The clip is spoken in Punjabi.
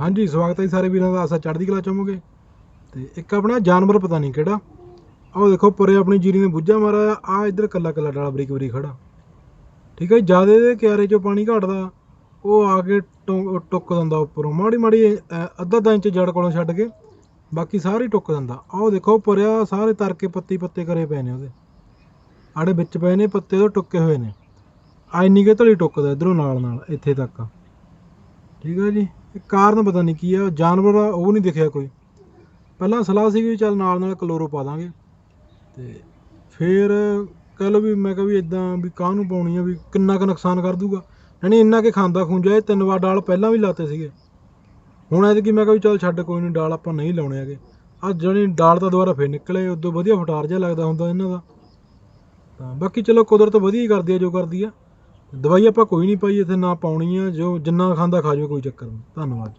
ਹਾਂਜੀ, ਸਵਾਗਤ ਹੈ ਜੀ ਸਾਰੇ ਵੀਰਾਂ ਦਾ। ਆਸਾ ਚੜ੍ਹਦੀ ਕਲਾ ਚਾਹੋਗੇ ਤੇ ਇੱਕ ਆਪਣਾ ਜਾਨਵਰ ਪਤਾ ਨਹੀਂ ਕਿਹੜਾ। ਆਹ ਦੇਖੋ, ਪਰੇ ਆਪਣੀ ਜੀਰੀ ਨੇ ਬੁੱਝਾ ਮਾਰਿਆ ਆ ਇੱਧਰ ਕੱਲਾ ਕੱਲਾ ਡਾਲਾ ਬਰੀਕ ਬਰੀਕ ਖੜਾ। ਠੀਕ ਹੈ ਜ਼ਿਆਦਾ ਦੇ ਕਿਆਰੇ ਚੋਂ ਪਾਣੀ ਘਟਦਾ। ਉਹ ਆ ਕੇ ਟੁ- ਟੁੱਕ ਦਿੰਦਾ ਉੱਪਰੋਂ। ਮਾੜੀ ਮਾੜੀ ਅੱਧਾ ਅੱਧਾ ਇੰਚ ਜੜ ਕੋਲੋਂ ਛੱਡ ਕੇ ਬਾਕੀ ਸਾਰੀ ਟੁੱਕ ਦਿੰਦਾ। ਆਹ ਦੇਖੋ, ਪਰਿਆ ਸਾਰੇ ਤਰ ਕੇ ਪੱਤੀ ਪੱਤੇ ਕਰੇ ਪਏ ਨੇ ਉਹਦੇ। ਆੜੇ ਵਿੱਚ ਪਏ ਨੇ, ਪੱਤੇ ਉਹ ਟੁੱਕੇ ਹੋਏ ਨੇ। ਆ ਇੰਨੀ ਕੇ ਧੜੀ ਟੁੱਕਦਾ ਇਧਰੋਂ ਨਾਲ ਨਾਲ ਇੱਥੇ ਤੱਕ। ਠੀਕ ਆ ਜੀ। ਇਹ ਕਾਰਨ ਪਤਾ ਨਹੀਂ ਕੀ ਆ, ਜਾਨਵਰ ਆ, ਉਹ ਨਹੀਂ ਦਿਖਿਆ ਕੋਈ। ਪਹਿਲਾਂ ਸਲਾਹ ਸੀ ਵੀ ਚੱਲ ਨਾਲ ਨਾਲ ਕਲੋਰੋ ਪਾ ਦਾਂਗੇ। ਤੇ ਫਿਰ ਕਹਿ ਲਓ ਵੀ ਮੈਂ ਕਿਹਾ ਵੀ ਇਦਾਂ ਵੀ ਕਾਹਨੂੰ ਪਾਉਣੀ ਆ ਵੀ ਕਿੰਨਾ ਕੁ ਨੁਕਸਾਨ ਕਰ ਦੂਗਾ। ਯਾਨੀ ਇੰਨਾ ਕਿ ਖਾਂਦਾ ਖੁੰਜਾ ਇਹ ਤਿੰਨ ਵਾਰ ਡਾਲ ਪਹਿਲਾਂ ਵੀ ਲਾਤੇ ਸੀਗੇ। ਹੁਣ ਐਤਕੀ ਮੈਂ ਕਿਹਾ ਵੀ ਚੱਲ ਛੱਡ, ਕੋਈ ਨਹੀਂ ਡਾਲ ਆਪਾਂ ਨਹੀਂ ਲਾਉਣੇ ਹੈਗੇ। ਆ ਜਿਹੜੀ ਡਾਲ ਤਾਂ ਦੁਬਾਰਾ ਫੇਰ ਨਿਕਲੇ, ਉਦੋਂ ਵਧੀਆ ਫਟਾਰ ਜਿਹਾ ਲੱਗਦਾ ਹੁੰਦਾ ਇਹਨਾਂ ਦਾ। ਤਾਂ ਬਾਕੀ ਚਲੋ ਕੁਦਰਤ ਵਧੀਆ ਹੀ ਕਰਦੀ ਆ, ਜੋ ਕਰਦੀ ਆ। ਦਵਾਈ ਆਪਾਂ ਕੋਈ ਨਹੀਂ ਪਾਈ, ਇੱਥੇ ਨਾ ਪਾਉਣੀ ਆ, ਜੋ ਜਿੰਨਾ ਖਾਂਦਾ ਖਾ ਜਾਵੇ ਕੋਈ ਚੱਕਰ ਨਹੀਂ। ਧੰਨਵਾਦ।